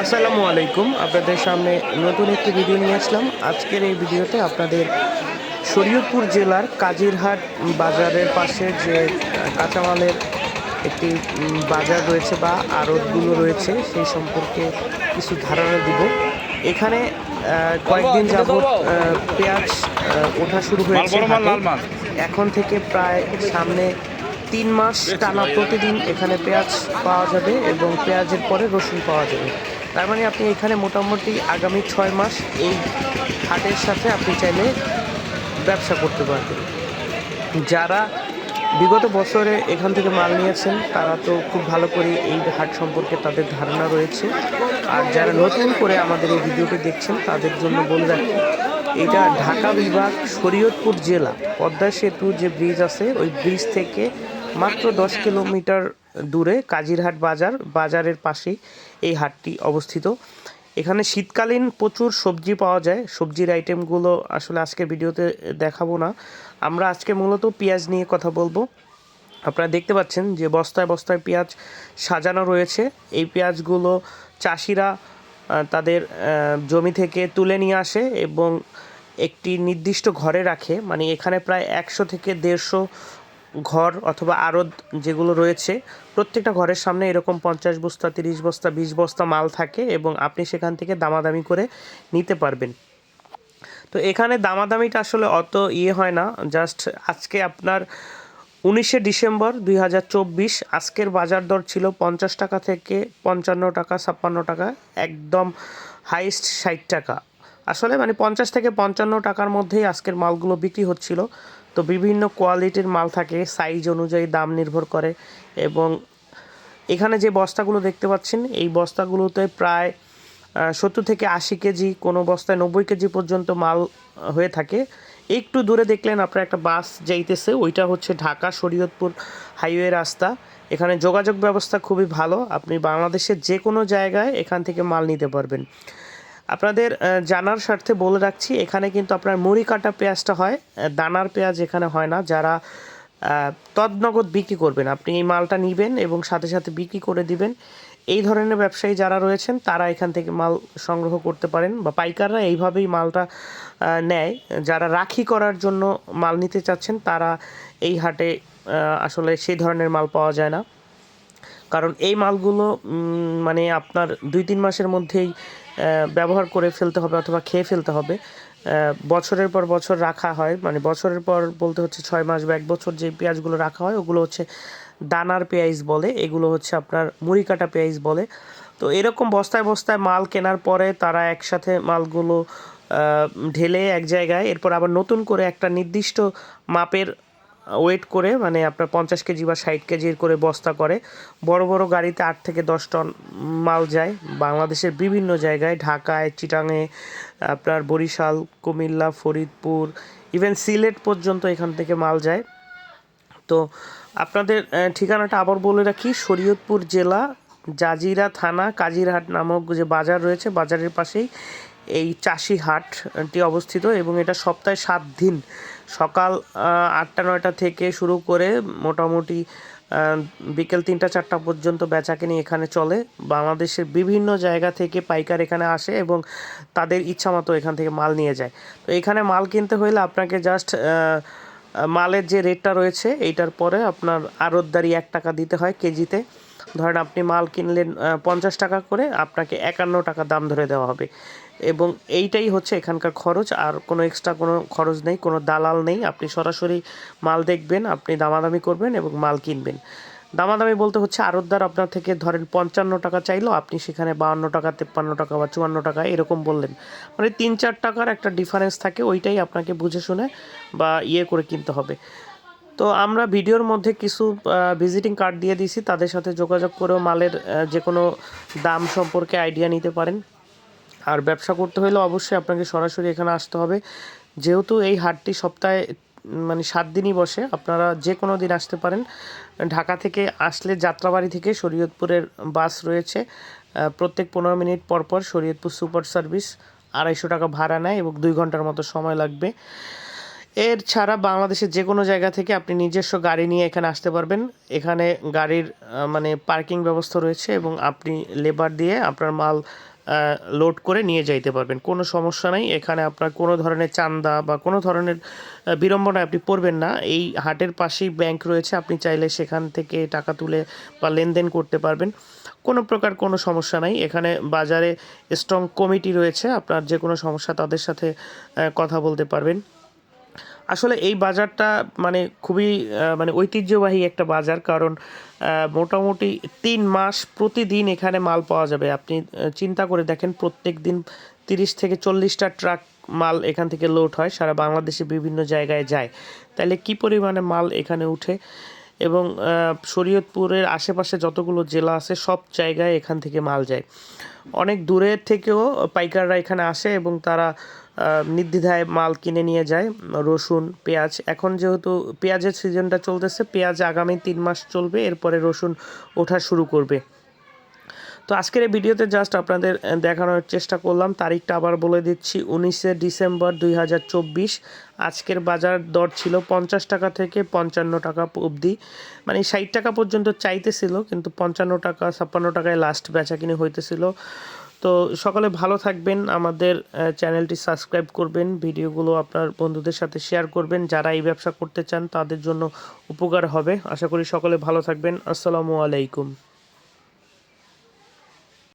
আসসালামু আলাইকুম। আপনাদের সামনে নতুন একটি ভিডিও নিয়ে আসলাম। আজকের এই ভিডিওতে আপনাদের শরীয়তপুর জেলার কাজিরহাট বাজারের পাশে যে কাঁচামালের একটি বাজার রয়েছে বা আড়তগুলো রয়েছে সেই সম্পর্কে কিছু ধারণা দিব। এখানে কয়েকদিন যাবৎ পেঁয়াজ ওঠা শুরু হয়েছে। এখন থেকে প্রায় সামনে তিন মাস টানা প্রতিদিন এখানে পেঁয়াজ পাওয়া যাবে এবং পেঁয়াজের পরে রসুন পাওয়া যাবে। তার মানে আপনি এখানে মোটামুটি আগামী ছয় মাস এই হাটের সাথে আপনি চাইলে ব্যবসা করতে পারবেন। যারা বিগত বছরে এখান থেকে মাল নিয়েছেন, তারা তো খুব ভালো করে এই হাট সম্পর্কে তাদের ধারণা রয়েছে। আর যারা নতুন করে আমাদের এই ভিডিওটি দেখছেন, তাদের জন্য বলে রাখি, এটা ঢাকা বিভাগ শরীয়তপুর জেলা, পদ্মা সেতু যে ব্রিজ আছে, ওই ব্রিজ থেকে মাত্র দশ কিলোমিটার দূরে কাজিরহাট বাজার, বাজারের পাশেই এই হাটটি অবস্থিত। এখানে শীতকালীন প্রচুর সবজি পাওয়া যায়। সবজির আইটেমগুলো আসলে আজকের ভিডিওতে দেখাবো না। আমরা আজকে মূলত পেঁয়াজ নিয়ে কথা বলব। আপনারা দেখতে পাচ্ছেন যে বস্তায় বস্তায় পেঁয়াজ সাজানো রয়েছে। এই পেঁয়াজগুলো চাষিরা তাদের জমি থেকে তুলে নিয়ে আসে এবং একটি নির্দিষ্ট ঘরে রাখে। মানে এখানে প্রায় একশো থেকে দেড়শো ঘর অথবা আড়ত যেগুলো রয়েছে, প্রত্যেকটা ঘরের সামনে এরকম পঞ্চাশ বস্তা, তিরিশ বস্তা, বিশ বস্তা মাল থাকে এবং আপনি সেখান থেকে দামাদামি করে নিতে পারবেন। তো এখানে দামাদামিটা আসলে অত ইয়ে হয় না। জাস্ট আজকে আপনার উনিশে ডিসেম্বর দুই হাজার চব্বিশ, আজকের বাজার দর ছিল পঞ্চাশ টাকা থেকে পঞ্চান্ন টাকা, ছাপ্পান্ন টাকা, একদম হাইস্ট ষাট টাকা। আসলে মানে পঞ্চাশ থেকে পঞ্চান্ন টাকার মধ্যেই আজকের মালগুলো বিক্রি হচ্ছিল। তো বিভিন্ন কোয়ালিটির মাল থাকে সাইজ অনুযায়ী দাম নির্ভর করে এবং এখানে যে বস্তাগুলো দেখতে পাচ্ছেন, এই বস্তাগুলোতে প্রায় সত্তর থেকে আশি কেজি, কোনো বস্তায় নব্বই কেজি পর্যন্ত মাল হয়ে থাকে। একটু দূরে দেখলেন আপনার একটা বাস যাইতেছে, ওইটা হচ্ছে ঢাকা শরীয়তপুর হাইওয়ে রাস্তা। এখানে যোগাযোগ ব্যবস্থা খুবই ভালো, আপনি বাংলাদেশের যে কোনো জায়গায় এখান থেকে মাল নিতে পারবেন। আপনাদের জানার স্বার্থে বলে রাখছি, এখানে কিন্তু আপনার মুড়ি কাটা পেঁয়াজটা হয় দানার পেঁয়াজ এখানে হয় না, যারা তদনগদ বিক্রি করবেন। আপনি এই মালটা নেবেন এবং সাথে সাথে বিক্রি করে দিবেন। এই ধরনের ব্যবসায়ী যারা রয়েছেন, তারা এখান থেকে মাল সংগ্রহ করতে পারেন বা পাইকাররা এইভাবেই মালটা নেয়। যারা রাখি করার জন্য মাল নিতে চাচ্ছেন, তারা এই হাটে আসলে সেই ধরনের মাল পাওয়া যায় না। কারণ এই মালগুলো মানে আপনার দুই তিন মাসের মধ্যেই ব্যবহার করে ফেলতে হবে অথবা খেয়ে ফেলতে হবে। বছরের পর বছর রাখা হয় মানে বছরের পর বলতে হচ্ছে ছয় মাস বা এক বছর যে পেঁয়াজগুলো রাখা হয়, ওগুলো হচ্ছে দানার পেঁয়াজ বলে, এগুলো হচ্ছে আপনার মুড়ি কাটা পেঁয়াজ বলে। তো এরকম বস্তায় বস্তায় মাল কেনার পরে তারা একসাথে মালগুলো ঢেলে এক জায়গায়, এরপর আবার নতুন করে একটা নির্দিষ্ট মাপের ওয়েট করে মানে আপনার পঞ্চাশ কেজি বা ষাট কেজির করে বস্তা করে, বড় বড় গাড়িতে আট থেকে দশ টন মাল যায়। বাংলাদেশের বিভিন্ন জায়গায়, ঢাকায়, চিটাঙে, আপনার বরিশাল, কুমিল্লা, ফরিদপুর ইভেন সিলেট পর্যন্ত এখান থেকে মাল যায়। তো আপনাদের ঠিকানাটা আবার বলে রাখি, শরীয়তপুর জেলা, জাজিরা থানা, কাজিরহাট নামক যে বাজার রয়েছে, বাজারের পাশেই এই চাষি হাটটি অবস্থিত এবং এটা সপ্তাহে সাত দিন। সকাল আটটা, নয়টা থেকে শুরু করে মোটামুটি বিকেল তিনটা, চারটা পর্যন্ত বেচাকেনি এখানে চলে। বাংলাদেশের বিভিন্ন জায়গা থেকে পাইকার এখানে আসে এবং তাদের ইচ্ছা মতো এখান থেকে মাল নিয়ে যায়। তো এখানে মাল কিনতে হলে আপনাকে জাস্ট মালের যে রেটটা রয়েছে, এইটার পরে আপনার আড়তদারি এক টাকা দিতে হয় কেজিতে। ধরেন আপনি মাল কিনলেন পঞ্চাশ টাকা করে, আপনাকে একান্ন টাকা দাম ধরে দেওয়া হবে। এবং এইটাই হচ্ছে এখানকার খরচ, আর কোনো এক্সট্রা কোনো খরচ নেই, কোনো দালাল নেই। আপনি সরাসরি মাল দেখবেন, আপনি দামাদামি করবেন এবং মাল কিনবেন। দামাদামি বলতে হচ্ছে আড়তদার আপনার থেকে ধরেন পঞ্চান্ন টাকা চাইলো, আপনি সেখানে বাহান্ন টাকা, তেপ্পান্ন টাকা বা চুয়ান্ন টাকা এরকম বললেন। মানে তিন চার টাকার একটা ডিফারেন্স থাকে, ওইটাই আপনাকে বুঝে শুনে বা ইয়ে করে কিনতে হবে। তো আমরা ভিডিওর মধ্যে কিছু ভিজিটিং কার্ড দিয়ে দিয়েছি। তাদের সাথে যোগাযোগ করেও মালের যে কোনো দাম সম্পর্কে আইডিয়া নিতে পারেন। আর ব্যবসা করতে হলে অবশ্যই আপনাকে সরাসরি এখানে আসতে হবে। যেহেতু এই হাটটি সপ্তাহে মানে সাত দিনই বসে, আপনারা যে কোনো দিন আসতে পারেন। ঢাকা থেকে আসলে যাত্রাবাড়ি থেকে শরীয়তপুরের বাস রয়েছে। প্রত্যেক পনেরো মিনিট পর পর শরীয়তপুর সুপার সার্ভিস আড়াইশো টাকা ভাড়া নেয় এবং দুই ঘণ্টার মতো সময় লাগবে। এর ছাড়া বাংলাদেশের যে কোনো জায়গা থেকে আপনি নিজস্ব গাড়ি নিয়ে এখানে আসতে পারবেন। এখানে গাড়ির মানে পার্কিং ব্যবস্থা রয়েছে এবং আপনি লেবার দিয়ে আপনার মাল লোড করে নিয়ে যাইতে পারবেন। কোনো সমস্যা নাই। এখানে আপনার কোনো ধরনের চান্দা বা কোনো ধরনের বিড়ম্বনায় আপনি পড়বেন না। এই হাটের পাশেই ব্যাংক রয়েছে। আপনি চাইলে সেখান থেকে টাকা তুলে বা লেনদেন করতে পারবেন। কোনো প্রকার কোনো সমস্যা নাই। এখানে বাজারে স্ট্রং কমিটি রয়েছে। আপনার যে কোনো সমস্যা তাদের সাথে কথা বলতে পারবেন। আসলে এই বাজারটা মানে খুবই মানে ঐতিহ্যবাহী একটা বাজার, কারণ মোটামুটি তিন মাস প্রতিদিন এখানে মাল পাওয়া যাবে। আপনি চিন্তা করে দেখেন প্রত্যেক দিন তিরিশ থেকে চল্লিশটা ট্রাক মাল এখান থেকে লোড হয়, সারা বাংলাদেশে বিভিন্ন জায়গায় যায়। তাহলে কি পরিমাণে মাল এখানে উঠে? এবং শরীয়তপুরের আশেপাশে যতগুলো জেলা আছে, সব জায়গায় এখান থেকে মাল যায়। অনেক দূরের থেকেও পাইকাররা এখানে আসে এবং তারা নির্দ্বিধায় মাল কিনে নিয়ে যায়, রসুন, পেঁয়াজ। এখন যেহেতু পেঁয়াজের সিজনটা চলতেছে, পেঁয়াজ আগামী তিন মাস চলবে, এরপরে রসুন ওঠা শুরু করবে। তো আজকের এই ভিডিওতে জাস্ট আপনাদের দেখানোর চেষ্টা করলাম। তারিখটা আবার বলে দিচ্ছি, উনিশে ডিসেম্বর দুই হাজার চব্বিশ। আজকের বাজার দর ছিল পঞ্চাশ টাকা থেকে পঞ্চান্ন টাকা অবধি। মানে ষাট টাকা পর্যন্ত চাইতেছিল, কিন্তু পঞ্চান্ন টাকা, ছাপ্পান্ন টাকায় লাস্ট বেচা কিনে হইতেছিল। তো সকলে ভালো থাকবেন, আমাদের চ্যানেলটি সাবস্ক্রাইব করবেন, ভিডিওগুলো আপনার বন্ধুদের সাথে শেয়ার করবেন, যারা এই ব্যবসা করতে চান তাদের জন্য উপকার হবে। আশা করি সকলে ভালো থাকবেন, আসসালামু আলাইকুম।